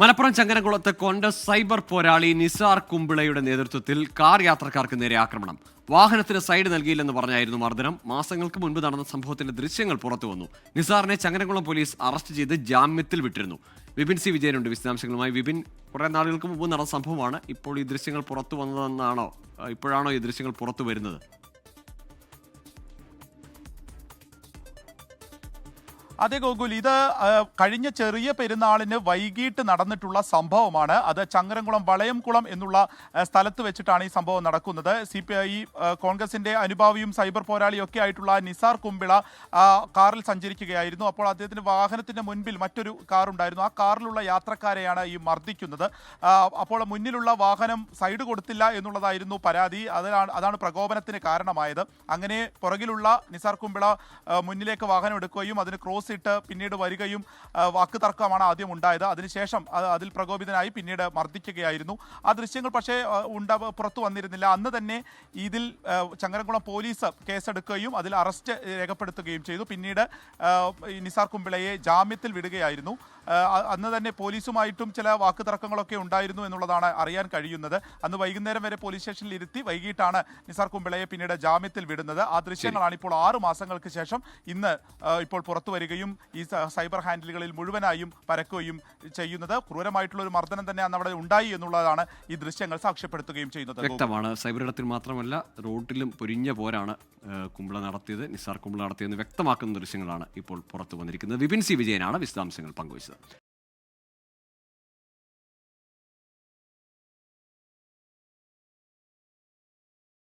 Malappuram ചങ്ങനകുളത്ത് Congress cyber പോരാളി നിസാർ കുമ്പിളയുടെ നേതൃത്വത്തിൽ car യാത്രക്കാർക്ക് നേരെ ആക്രമണം. വാഹനത്തിന് സൈഡ് നൽകിയില്ലെന്ന് പറഞ്ഞായിരുന്നു മർദ്ദനം. മാസങ്ങൾക്ക് മുൻപ് നടന്ന സംഭവത്തിന്റെ ദൃശ്യങ്ങൾ പുറത്തു വന്നു. നിസാറിനെ ചങ്ങനകുളം പോലീസ് അറസ്റ്റ് ചെയ്ത് ജാമ്യത്തിൽ വിട്ടിരുന്നു. വിപിൻ സി വിജയനുണ്ട്. വിശദാംശങ്ങളുമായി വിപിൻ. കുറെ നാളുകൾക്ക് മുമ്പ് നടന്ന സംഭവമാണ്. ഇപ്പോൾ ഈ ദൃശ്യങ്ങൾ പുറത്തു വന്നതെന്നാണോ? ഇപ്പോഴാണോ ഈ ദൃശ്യങ്ങൾ പുറത്തു വരുന്നത്? അതെ ഗോകുൽ ഇത് കഴിഞ്ഞ ചെറിയ പെരുന്നാളിന് വൈകിട്ട് നടന്നിട്ടുള്ള സംഭവമാണ്. അത് ചങ്ങരംകുളം വളയംകുളം എന്നുള്ള സ്ഥലത്ത് വെച്ചിട്ടാണ് ഈ സംഭവം നടക്കുന്നത്. സി പി ഐ കോൺഗ്രസിന്റെ അനുഭാവിയും സൈബർ പോരാളിയും ഒക്കെ ആയിട്ടുള്ള നിസാർ കുമ്പിള കാറിൽ സഞ്ചരിക്കുകയായിരുന്നു. അപ്പോൾ അദ്ദേഹത്തിന്റെ വാഹനത്തിന്റെ മുൻപിൽ മറ്റൊരു കാർ ഉണ്ടായിരുന്നു ആ കാറിലുള്ള യാത്രക്കാരെയാണ് ഈ മർദ്ദിക്കുന്നത്. അപ്പോൾ മുന്നിലുള്ള വാഹനം സൈഡ് കൊടുത്തില്ല എന്നുള്ളതായിരുന്നു പരാതി. അതിലാണ് അതാണ് പ്രകോപനത്തിന് കാരണമായത്. അങ്ങനെ പുറകിലുള്ള നിസാർ കുമ്പിള മുന്നിലേക്ക് വാഹനം എടുക്കുകയും അതിന് ക്രോസ് ഇട്ട് പിന്നീട് വരികയും വാക്ക് തർക്കമാണ് ആദ്യം ഉണ്ടായത്. അതിനുശേഷം അതിൽ പ്രകോപിതനായി പിന്നീട് മർദ്ദിക്കുകയായിരുന്നു. ആ ദൃശ്യങ്ങൾ പക്ഷേ ഉണ്ട പുറത്തു വന്നിരുന്നില്ല. അന്ന് തന്നെ ഇതിൽ ചങ്ങരംകുളം പോലീസ് കേസെടുക്കുകയും അതിൽ അറസ്റ്റ് രേഖപ്പെടുത്തുകയും ചെയ്തു. പിന്നീട് നിസാർ കുമ്പിളയെ ജാമ്യത്തിൽ വിടുകയായിരുന്നു. അന്ന് തന്നെ പോലീസുമായിട്ടും ചില വാക്ക് തർക്കങ്ങളൊക്കെ ഉണ്ടായിരുന്നു എന്നുള്ളതാണ് അറിയാൻ കഴിയുന്നത്. അന്ന് വൈകുന്നേരം വരെ പോലീസ് സ്റ്റേഷനിൽ ഇരുത്തി വൈകിട്ടാണ് നിസാർ കുമ്പിളയെ പിന്നീട് ജാമ്യത്തിൽ വിടുന്നത്. ആ ദൃശ്യങ്ങളാണ് ഇപ്പോൾ ആറ് മാസങ്ങൾക്ക് ശേഷം ഇന്ന് ഇപ്പോൾ പുറത്തു വരികയും ഈ സൈബർ ഹാൻഡിലുകളിൽ മുഴുവനായും പരക്കുകയും ചെയ്യുന്നത്. ക്രൂരമായിട്ടുള്ള ഒരു മർദ്ദനം തന്നെ അന്ന് അവിടെ ഉണ്ടായി എന്നുള്ളതാണ് ഈ ദൃശ്യങ്ങൾ സാക്ഷ്യപ്പെടുത്തുകയും ചെയ്യുന്നത്. വ്യക്തമാണ്. സൈബർ ഇടത്തിൽ മാത്രമല്ല റോഡിലും പൊരിഞ്ഞ പോരാണ് കുമ്പിള നടത്തിയത്. നിസാർ കുമ്പിള നടത്തിയെന്ന് വ്യക്തമാക്കുന്ന ദൃശ്യങ്ങളാണ് ഇപ്പോൾ പുറത്തു വന്നിരിക്കുന്നത്. വിപിൻ സി വിജയനാണ് വിശദാംശങ്ങൾ പങ്കുവച്ചത്.